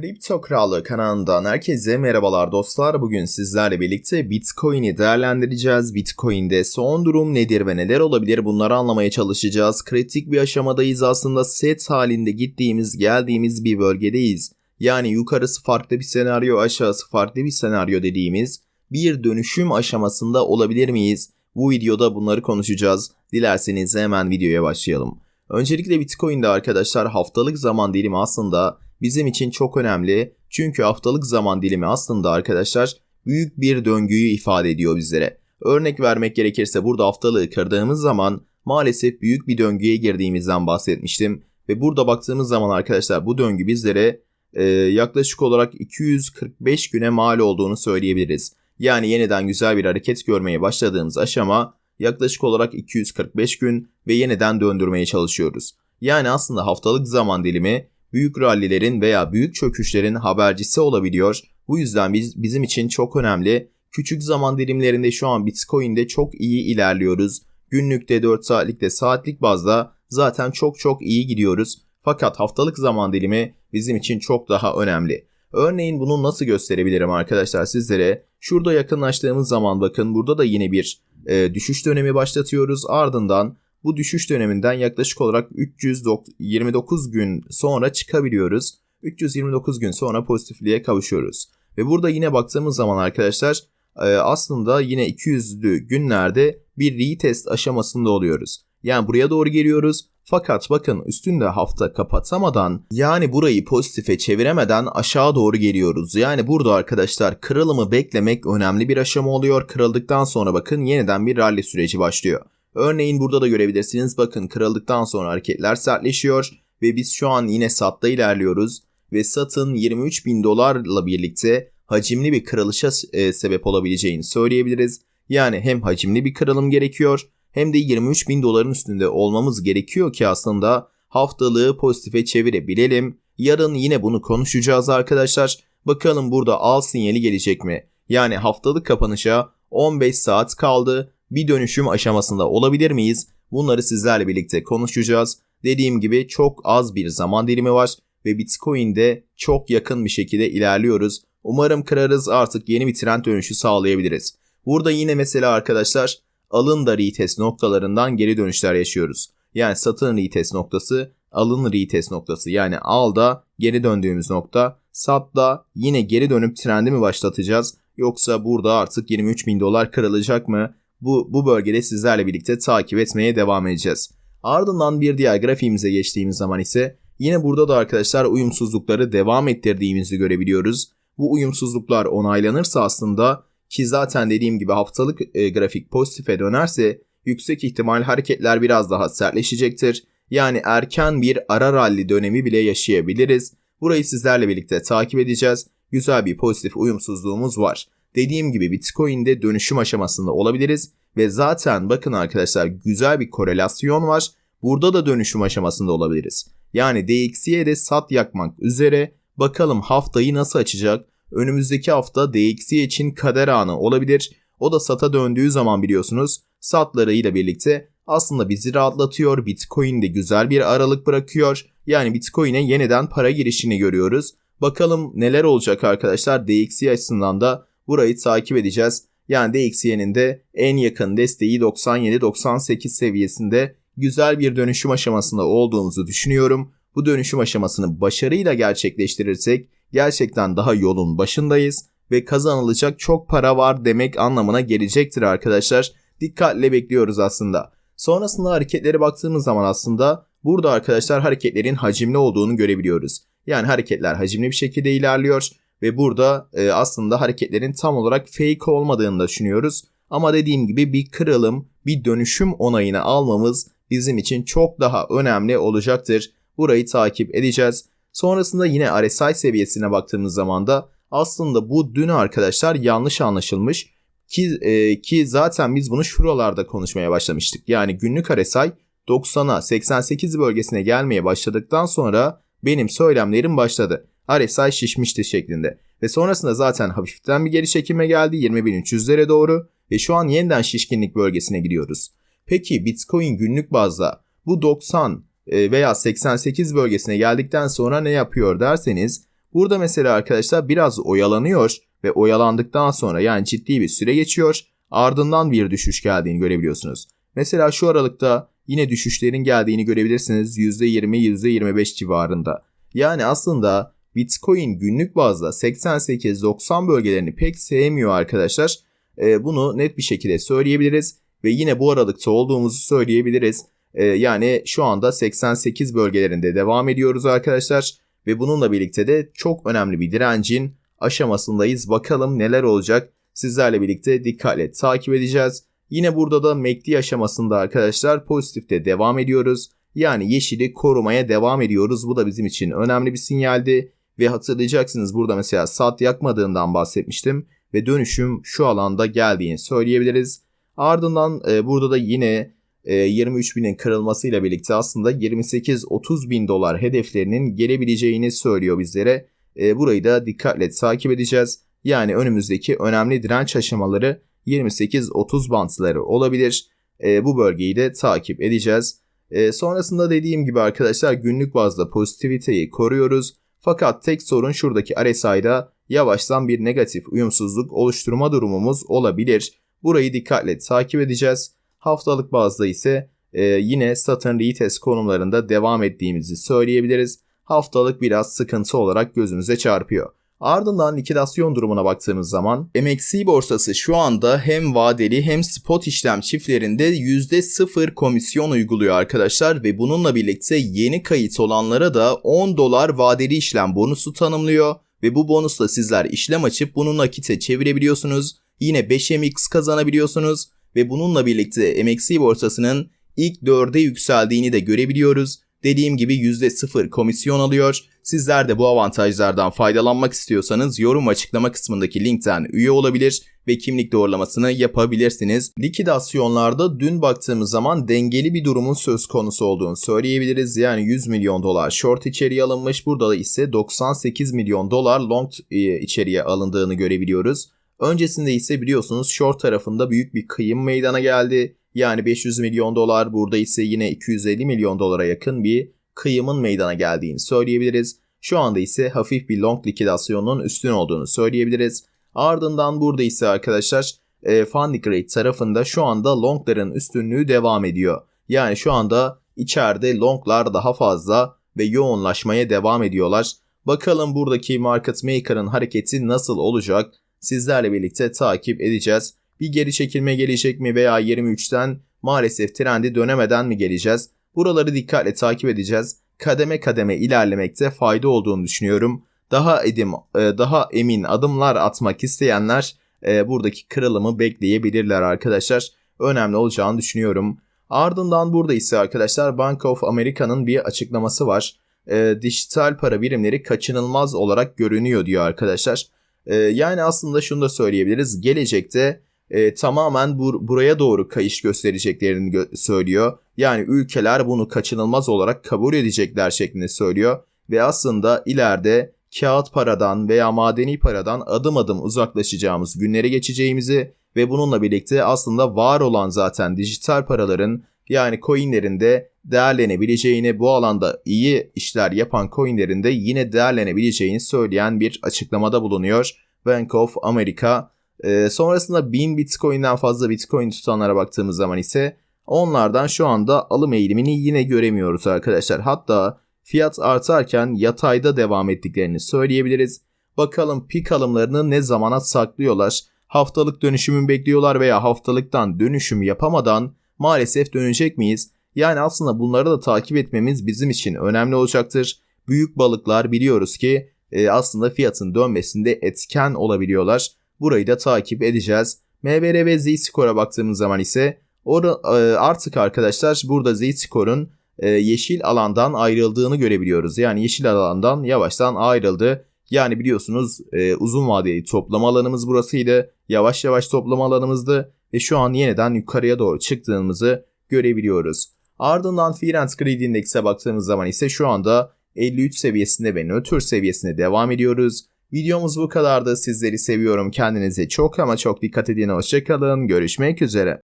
Kripto Krallığı kanalından herkese merhabalar dostlar. Bugün sizlerle birlikte Bitcoin'i değerlendireceğiz. Bitcoin'de son durum nedir ve neler olabilir bunları anlamaya çalışacağız. Kritik bir aşamadayız aslında set halinde gittiğimiz geldiğimiz bir bölgedeyiz. Yani yukarısı farklı bir senaryo aşağısı farklı bir senaryo dediğimiz bir dönüşüm aşamasında olabilir miyiz? Bu videoda bunları konuşacağız. Dilerseniz hemen videoya başlayalım. Öncelikle Bitcoin'de arkadaşlar haftalık zaman dilimi aslında bizim için çok önemli. Çünkü haftalık zaman dilimi aslında arkadaşlar büyük bir döngüyü ifade ediyor bizlere. Örnek vermek gerekirse burada haftalığı kırdığımız zaman maalesef büyük bir döngüye girdiğimizden bahsetmiştim. Ve burada baktığımız zaman arkadaşlar bu döngü bizlere e, yaklaşık olarak 245 güne mal olduğunu söyleyebiliriz. Yani yeniden güzel bir hareket görmeye başladığımız aşama yaklaşık olarak 245 gün ve yeniden döndürmeye çalışıyoruz. Yani aslında haftalık zaman dilimi büyük rallilerin veya büyük çöküşlerin habercisi olabiliyor. Bu yüzden biz, bizim için çok önemli. Küçük zaman dilimlerinde şu an Bitcoin'de çok iyi ilerliyoruz. Günlükte 4 saatlikte saatlik bazda zaten çok çok iyi gidiyoruz. Fakat haftalık zaman dilimi bizim için çok daha önemli. Örneğin bunu nasıl gösterebilirim arkadaşlar sizlere? Şurada yakınlaştığımız zaman bakın burada da yine bir e, düşüş dönemi başlatıyoruz. Ardından bu düşüş döneminden yaklaşık olarak 329 gün sonra çıkabiliyoruz. 329 gün sonra pozitifliğe kavuşuyoruz. Ve burada yine baktığımız zaman arkadaşlar aslında yine 200'lü günlerde bir retest aşamasında oluyoruz. Yani buraya doğru geliyoruz. Fakat bakın üstünde hafta kapatamadan yani burayı pozitife çeviremeden aşağı doğru geliyoruz. Yani burada arkadaşlar kırılımı beklemek önemli bir aşama oluyor. Kırıldıktan sonra bakın yeniden bir rally süreci başlıyor. Örneğin burada da görebilirsiniz. Bakın kırıldıktan sonra hareketler sertleşiyor ve biz şu an yine satta ilerliyoruz ve satın 23 bin dolarla birlikte hacimli bir kırılışa e, sebep olabileceğini söyleyebiliriz. Yani hem hacimli bir kırılım gerekiyor hem de 23 bin doların üstünde olmamız gerekiyor ki aslında haftalığı pozitife çevirebilelim. Yarın yine bunu konuşacağız arkadaşlar. Bakalım burada al sinyali gelecek mi? Yani haftalık kapanışa 15 saat kaldı bir dönüşüm aşamasında olabilir miyiz? Bunları sizlerle birlikte konuşacağız. Dediğim gibi çok az bir zaman dilimi var ve Bitcoin'de çok yakın bir şekilde ilerliyoruz. Umarım kırarız artık yeni bir trend dönüşü sağlayabiliriz. Burada yine mesela arkadaşlar alın da retest noktalarından geri dönüşler yaşıyoruz. Yani satın retest noktası, alın retest noktası. Yani al da geri döndüğümüz nokta, sat da yine geri dönüp trendi mi başlatacağız? Yoksa burada artık 23 bin dolar kırılacak mı? bu, bu bölgede sizlerle birlikte takip etmeye devam edeceğiz. Ardından bir diğer grafiğimize geçtiğimiz zaman ise yine burada da arkadaşlar uyumsuzlukları devam ettirdiğimizi görebiliyoruz. Bu uyumsuzluklar onaylanırsa aslında ki zaten dediğim gibi haftalık e, grafik pozitife dönerse yüksek ihtimal hareketler biraz daha sertleşecektir. Yani erken bir ara rally dönemi bile yaşayabiliriz. Burayı sizlerle birlikte takip edeceğiz. Güzel bir pozitif uyumsuzluğumuz var. Dediğim gibi Bitcoin'de dönüşüm aşamasında olabiliriz ve zaten bakın arkadaşlar güzel bir korelasyon var. Burada da dönüşüm aşamasında olabiliriz. Yani DXY'de sat yakmak üzere bakalım haftayı nasıl açacak? Önümüzdeki hafta DXY için kader anı olabilir. O da sata döndüğü zaman biliyorsunuz satlarıyla birlikte aslında bizi rahatlatıyor. Bitcoin'de güzel bir aralık bırakıyor. Yani Bitcoin'e yeniden para girişini görüyoruz. Bakalım neler olacak arkadaşlar DXY açısından da burayı takip edeceğiz. Yani DXY'nin de en yakın desteği 97-98 seviyesinde güzel bir dönüşüm aşamasında olduğumuzu düşünüyorum. Bu dönüşüm aşamasını başarıyla gerçekleştirirsek gerçekten daha yolun başındayız ve kazanılacak çok para var demek anlamına gelecektir arkadaşlar. Dikkatle bekliyoruz aslında. Sonrasında hareketlere baktığımız zaman aslında burada arkadaşlar hareketlerin hacimli olduğunu görebiliyoruz. Yani hareketler hacimli bir şekilde ilerliyor ve burada e, aslında hareketlerin tam olarak fake olmadığını düşünüyoruz. Ama dediğim gibi bir kırılım, bir dönüşüm onayını almamız bizim için çok daha önemli olacaktır. Burayı takip edeceğiz. Sonrasında yine RSI seviyesine baktığımız zaman da aslında bu dün arkadaşlar yanlış anlaşılmış ki e, ki zaten biz bunu şuralarda konuşmaya başlamıştık. Yani günlük RSI 90'a 88 bölgesine gelmeye başladıktan sonra benim söylemlerim başladı. RSI şişmişti şeklinde. Ve sonrasında zaten hafiften bir geri çekilme geldi 20.300'lere doğru ve şu an yeniden şişkinlik bölgesine gidiyoruz. Peki Bitcoin günlük bazda bu 90 e, veya 88 bölgesine geldikten sonra ne yapıyor derseniz Burada mesela arkadaşlar biraz oyalanıyor ve oyalandıktan sonra yani ciddi bir süre geçiyor. Ardından bir düşüş geldiğini görebiliyorsunuz. Mesela şu aralıkta yine düşüşlerin geldiğini görebilirsiniz %20 %25 civarında. Yani aslında Bitcoin günlük bazda 88-90 bölgelerini pek sevmiyor arkadaşlar. Ee, bunu net bir şekilde söyleyebiliriz ve yine bu aralıkta olduğumuzu söyleyebiliriz. Ee, yani şu anda 88 bölgelerinde devam ediyoruz arkadaşlar ve bununla birlikte de çok önemli bir direncin aşamasındayız. Bakalım neler olacak. Sizlerle birlikte dikkatle takip edeceğiz. Yine burada da MACD aşamasında arkadaşlar pozitifte devam ediyoruz. Yani yeşili korumaya devam ediyoruz. Bu da bizim için önemli bir sinyaldi. Ve hatırlayacaksınız burada mesela sat yakmadığından bahsetmiştim. Ve dönüşüm şu alanda geldiğini söyleyebiliriz. Ardından e, burada da yine e, 23 binin kırılmasıyla birlikte aslında 28-30 bin dolar hedeflerinin gelebileceğini söylüyor bizlere. E, burayı da dikkatle takip edeceğiz. Yani önümüzdeki önemli direnç aşamaları 28-30 bantları olabilir. E, bu bölgeyi de takip edeceğiz. Sonrasında dediğim gibi arkadaşlar günlük bazda pozitiviteyi koruyoruz. Fakat tek sorun şuradaki RSI'da yavaştan bir negatif uyumsuzluk oluşturma durumumuz olabilir. Burayı dikkatle takip edeceğiz. Haftalık bazda ise e, yine Saturn retest konumlarında devam ettiğimizi söyleyebiliriz. Haftalık biraz sıkıntı olarak gözümüze çarpıyor. Ardından likidasyon durumuna baktığımız zaman MXC borsası şu anda hem vadeli hem spot işlem çiftlerinde %0 komisyon uyguluyor arkadaşlar ve bununla birlikte yeni kayıt olanlara da 10 dolar vadeli işlem bonusu tanımlıyor ve bu bonusla sizler işlem açıp bunu nakite çevirebiliyorsunuz. Yine 5MX kazanabiliyorsunuz ve bununla birlikte MXC borsasının ilk 4'e yükseldiğini de görebiliyoruz. Dediğim gibi %0 komisyon alıyor. Sizler de bu avantajlardan faydalanmak istiyorsanız yorum açıklama kısmındaki linkten üye olabilir ve kimlik doğrulamasını yapabilirsiniz. Likidasyonlarda dün baktığımız zaman dengeli bir durumun söz konusu olduğunu söyleyebiliriz. Yani 100 milyon dolar short içeriye alınmış. Burada da ise 98 milyon dolar long e, içeriye alındığını görebiliyoruz. Öncesinde ise biliyorsunuz short tarafında büyük bir kıyım meydana geldi. Yani 500 milyon dolar burada ise yine 250 milyon dolara yakın bir kıyımın meydana geldiğini söyleyebiliriz. Şu anda ise hafif bir long likidasyonunun üstün olduğunu söyleyebiliriz. Ardından burada ise arkadaşlar e, funding rate tarafında şu anda longların üstünlüğü devam ediyor. Yani şu anda içeride longlar daha fazla ve yoğunlaşmaya devam ediyorlar. Bakalım buradaki market maker'ın hareketi nasıl olacak? Sizlerle birlikte takip edeceğiz. Bir geri çekilme gelecek mi veya 23'ten maalesef trendi dönemeden mi geleceğiz? Buraları dikkatle takip edeceğiz. Kademe kademe ilerlemekte fayda olduğunu düşünüyorum. Daha edim, e, daha emin adımlar atmak isteyenler e, buradaki kırılımı bekleyebilirler arkadaşlar. Önemli olacağını düşünüyorum. Ardından burada ise arkadaşlar Bank of America'nın bir açıklaması var. E, dijital para birimleri kaçınılmaz olarak görünüyor diyor arkadaşlar. Yani aslında şunu da söyleyebiliriz. Gelecekte e, tamamen bur- buraya doğru kayış göstereceklerini gö- söylüyor. Yani ülkeler bunu kaçınılmaz olarak kabul edecekler şeklinde söylüyor ve aslında ileride kağıt paradan veya madeni paradan adım adım uzaklaşacağımız günlere geçeceğimizi ve bununla birlikte aslında var olan zaten dijital paraların yani coinlerin de değerlenebileceğini bu alanda iyi işler yapan coinlerin de yine değerlenebileceğini söyleyen bir açıklamada bulunuyor. Bank of America e, sonrasında 1000 Bitcoin'den fazla Bitcoin tutanlara baktığımız zaman ise onlardan şu anda alım eğilimini yine göremiyoruz arkadaşlar. Hatta fiyat artarken yatayda devam ettiklerini söyleyebiliriz. Bakalım pik alımlarını ne zamana saklıyorlar? Haftalık dönüşümü bekliyorlar veya haftalıktan dönüşüm yapamadan maalesef dönecek miyiz? Yani aslında bunları da takip etmemiz bizim için önemli olacaktır. Büyük balıklar biliyoruz ki e, aslında fiyatın dönmesinde etken olabiliyorlar. Burayı da takip edeceğiz. MBR ve Z-Score'a baktığımız zaman ise e, artık arkadaşlar burada Z-Score'un e, yeşil alandan ayrıldığını görebiliyoruz. Yani yeşil alandan yavaştan ayrıldı. Yani biliyorsunuz uzun vadeli toplama alanımız burasıydı. Yavaş yavaş toplama alanımızdı ve şu an yeniden yukarıya doğru çıktığımızı görebiliyoruz. Ardından Fear Greed Index'e baktığımız zaman ise şu anda 53 seviyesinde ve nötr seviyesinde devam ediyoruz. Videomuz bu kadardı. Sizleri seviyorum. Kendinize çok ama çok dikkat edin. Hoşçakalın. Görüşmek üzere.